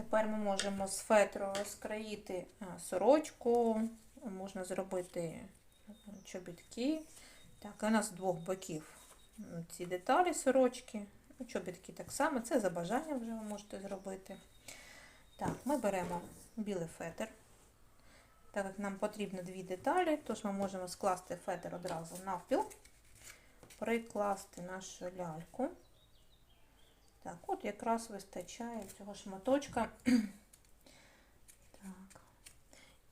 Тепер ми можемо з фетру розкроїти сорочку, можна зробити чобітки. Так, у нас з двох боків ці деталі сорочки. Ну, Чобітки так само, це за бажанням вже ви можете зробити. Так, ми беремо білий фетр. Так як нам потрібно дві деталі, тож ми можемо скласти фетр одразу навпіл, прикласти нашу ляльку. Так, от якраз вистачає цього шматочка. Так.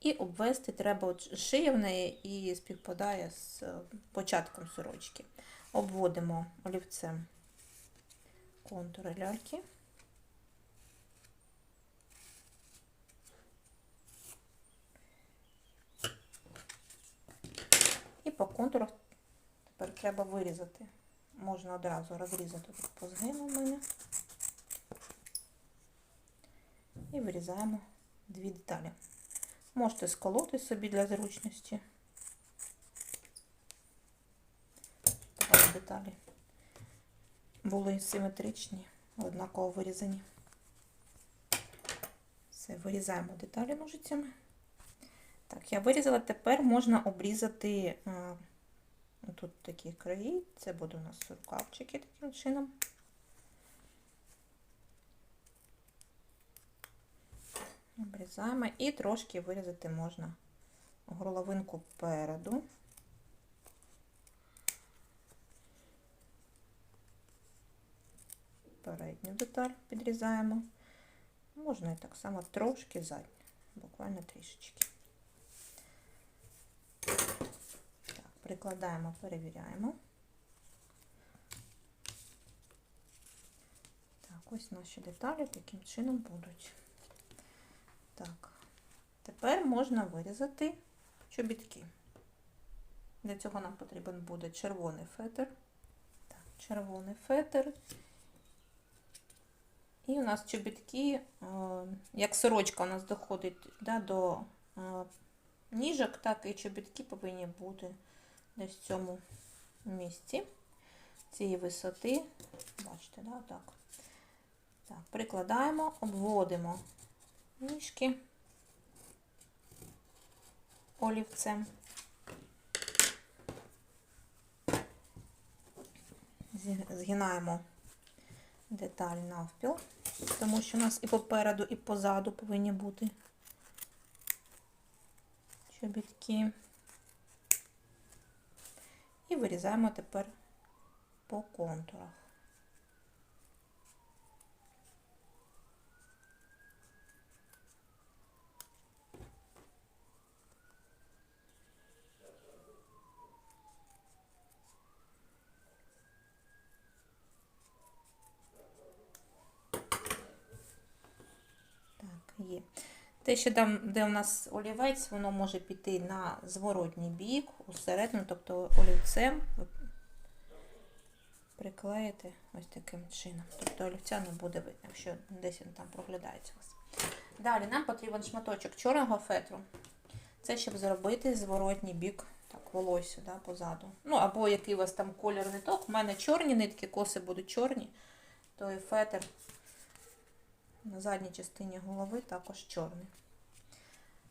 І обвести треба от шия в неї і співпадає з е, початком сорочки. Обводимо олівцем контури ляльки. І по контурах тепер треба вирізати. Можна одразу розрізати тут по згину в мене. І вирізаємо дві деталі. Можете сколоти собі для зручності. Щоб деталі були симетричні, однаково вирізані. Все, вирізаємо деталі ножицями. Так, я вирізала, тепер можна обрізати а, тут такі краї. Це будуть у нас рукавчики таким чином. Обрізаємо і трошки вирізати можна горловинку переду. Передню деталь підрізаємо. Можна і так само трошки задню, буквально трішечки. Так, прикладаємо, перевіряємо. Так, ось наші деталі таким чином будуть. Так, тепер можна вирізати чобітки. Для цього нам потрібен буде червоний фетр. Так, червоний фетр. І у нас чобітки, е, як сорочка у нас доходить да, до е, ніжок, так і чобітки повинні бути десь в цьому місці цієї висоти. Бачите, да, так. Так, прикладаємо, обводимо ніжки олівцем. Згинаємо деталь навпіл, тому що у нас і попереду, і позаду повинні бути чобітки. І вирізаємо тепер по контурах. Є. Те, що там, де у нас олівець, воно може піти на зворотній бік, усередину, тобто олівцем приклеїти ось таким чином. Тобто олівця не буде видно, якщо десь він там проглядається у вас. Далі нам потрібен шматочок чорного фетру. Це щоб зробити зворотній бік так, волосся да, позаду. Ну, або який у вас там колір ниток. У мене чорні нитки, коси будуть чорні, то і фетр на задній частині голови також чорний.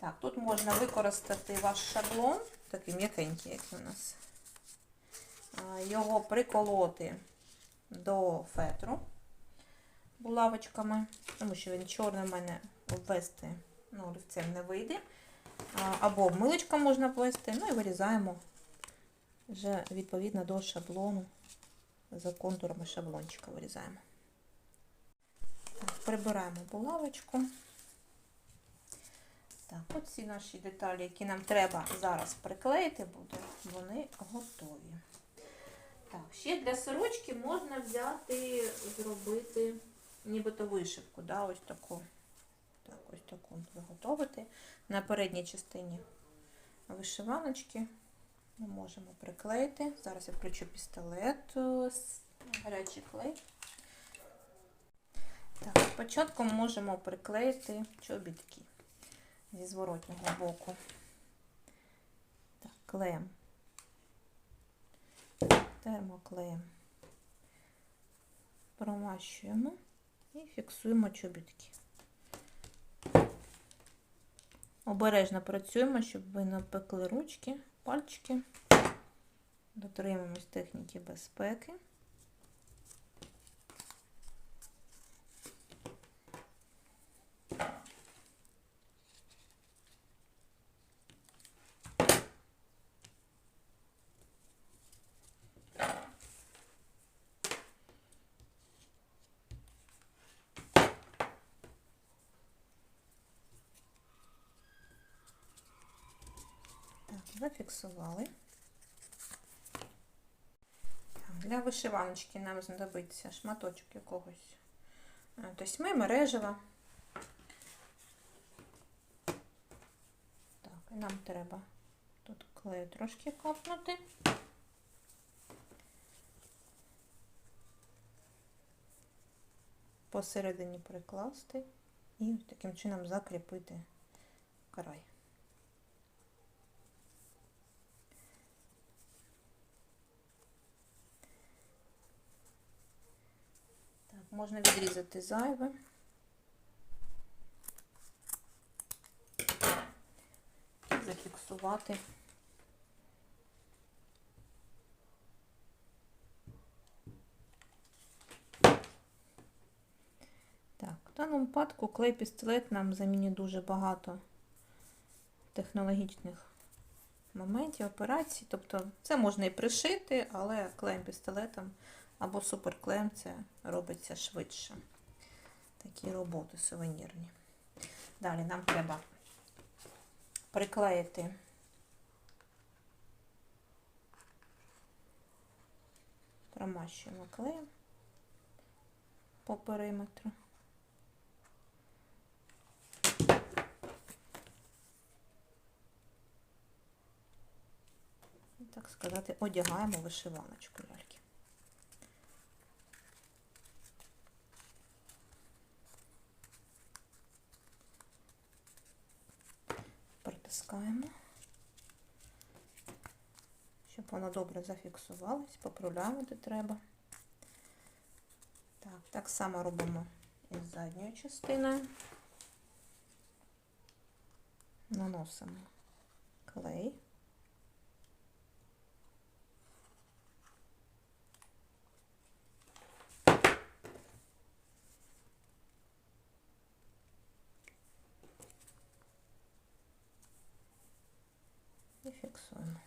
Так, тут можна використати ваш шаблон, такий м'якенький, як у нас. Його приколоти до фетру булавочками, тому що він чорний в мене обвести ну, олівцем не вийде. Або милочка можна ввести, ну і вирізаємо вже відповідно до шаблону, за контурами шаблончика вирізаємо. Прибираємо булавочку. Так, оці наші деталі, які нам треба зараз приклеїти буде, вони готові. Так, ще для сорочки можна взяти, зробити нібито вишивку, да, ось таку. Так, ось таку заготовити. На передній частині вишиваночки ми можемо приклеїти. Зараз я включу пістолет, е, гарячий клей. Так, спочатку можемо приклеїти чобітки зі зворотнього боку. Так, клеєм. Термоклеєм. Промащуємо і фіксуємо чобітки. Обережно працюємо, щоб ви не пекли ручки, пальчики. Дотримуємось техніки безпеки. Так, зафіксували. Для вишиваночки нам знадобиться шматочок якогось е, тосьми, мережева. Так, нам треба тут клею трошки капнути. Посередині прикласти і таким чином закріпити край. Так, можна відрізати зайве. І зафіксувати. Так, в даному випадку клей-пістолет нам замінює дуже багато технологічних моментів, операцій. Тобто це можна і пришити, але клеєм-пістолетом або суперклеєм це робиться швидше. Такі роботи сувенірні. Далі нам треба приклеїти промащуємо клеєм по периметру. Так сказати, одягаємо вишиваночку ляльки. Притискаємо, щоб воно добре зафіксувалась, поправляємо треба. Так, так само робимо із задньою частиною. Наносимо клей. І фіксуємо.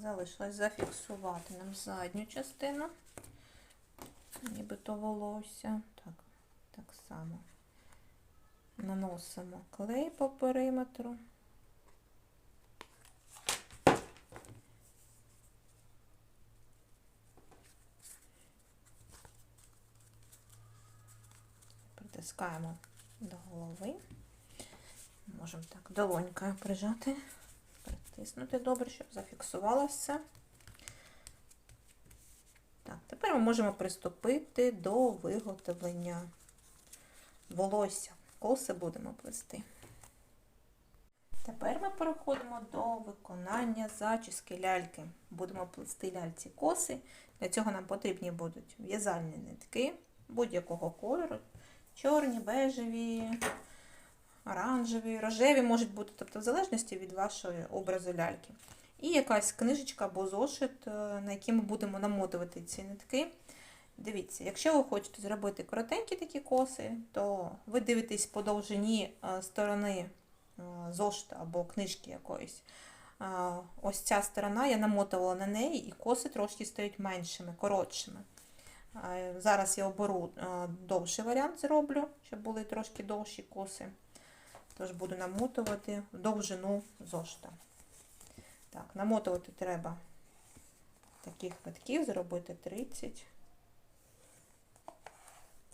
Залишилось зафіксувати нам задню частину, нібито волосся. Так, так само наносимо клей по периметру. Притискаємо до голови. Можемо так долонькою прижати, притиснути добре, щоб зафіксувалося. Так, тепер ми можемо приступити до виготовлення волосся. Коси будемо плести. Тепер ми переходимо до виконання зачіски ляльки. Будемо плести ляльці коси. Для цього нам потрібні будуть в'язальні нитки будь-якого кольору. Чорні, бежеві, оранжеві, рожеві можуть бути, тобто в залежності від вашого образу ляльки. І якась книжечка або зошит, е, на який ми будемо намотувати ці нитки. Дивіться, якщо ви хочете зробити коротенькі такі коси, то ви дивитесь по довжині е, сторони е, зошита або книжки якоїсь. Ось ця сторона, я намотувала на неї, і коси трошки стають меншими, коротшими. Зараз я оберу довший варіант зроблю, щоб були трошки довші коси. Тож буду намотувати довжину зошита. Так, намотувати треба таких витків, зробити 30.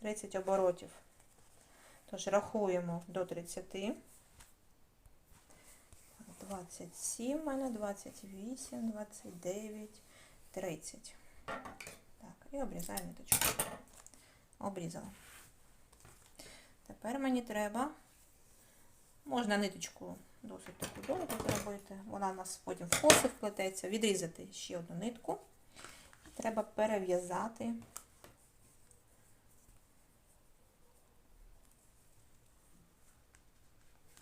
30 оборотів. Тож рахуємо до 30. 27 у мене, 28, 29, 30. Так, і обрізаю ниточку. Обрізала. Тепер мені треба, можна ниточку досить таку довго зробити, вона у нас потім в коси вплететься, відрізати ще одну нитку треба перев'язати.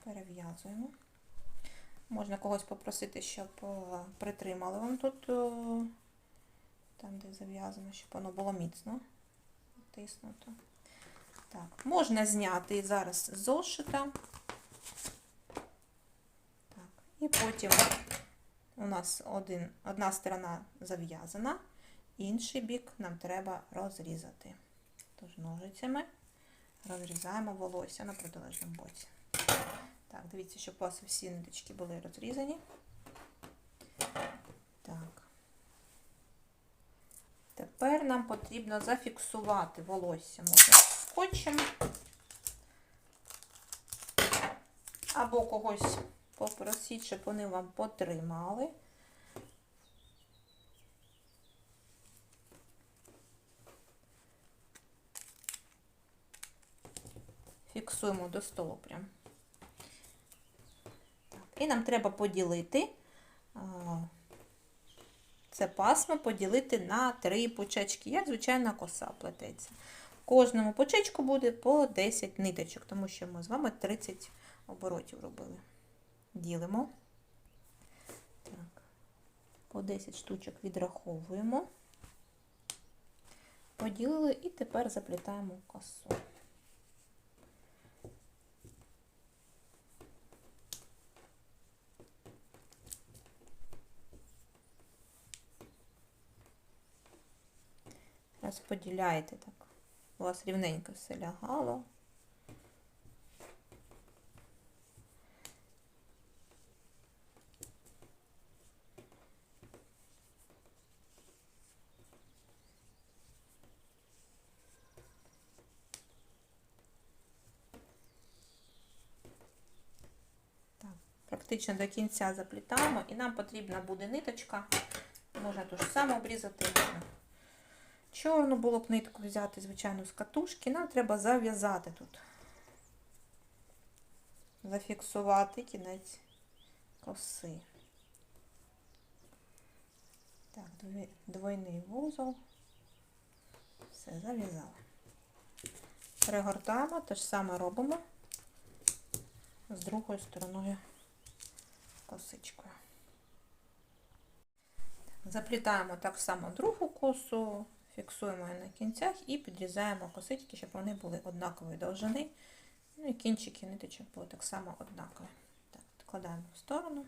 Перев'язуємо. Можна когось попросити, щоб е, притримали вам тут, е, там, де зав'язано, щоб воно було міцно тиснуто. Так, можна зняти зараз зошита. Так, і потім у нас один, одна сторона зав'язана, інший бік нам треба розрізати. Тож ножицями розрізаємо волосся на протилежному боці. Так, дивіться, щоб у вас всі ниточки були розрізані. Так. Тепер нам потрібно зафіксувати волосся можна скотчем. Або когось попросіть, щоб вони вам потримали. Фіксуємо до столу прям. І нам треба поділити це пасмо поділити на три пучечки, як звичайна коса плететься. Кожному пучечку буде по 10 ниточок, тому що ми з вами 30 оборотів робили. Ділимо. Так. По 10 штучок відраховуємо. Поділили і тепер заплітаємо косу. Розподіляєте так. У вас рівненько все лягало. Практично до кінця заплітаємо, і нам потрібна буде ниточка. Можна ту ж саму обрізати, чорну було б нитку взяти, звичайно, з катушки. Нам треба зав'язати тут. Зафіксувати кінець коси. Так, двойний вузол. Все, зав'язали. Перегортаємо, те ж саме робимо з другою стороною косичкою. Заплітаємо так само другу косу, фіксуємо на кінцях і підрізаємо косички, щоб вони були однакової довжини. Ну і кінчики ниточок були так само однакові. Так, відкладаємо в сторону.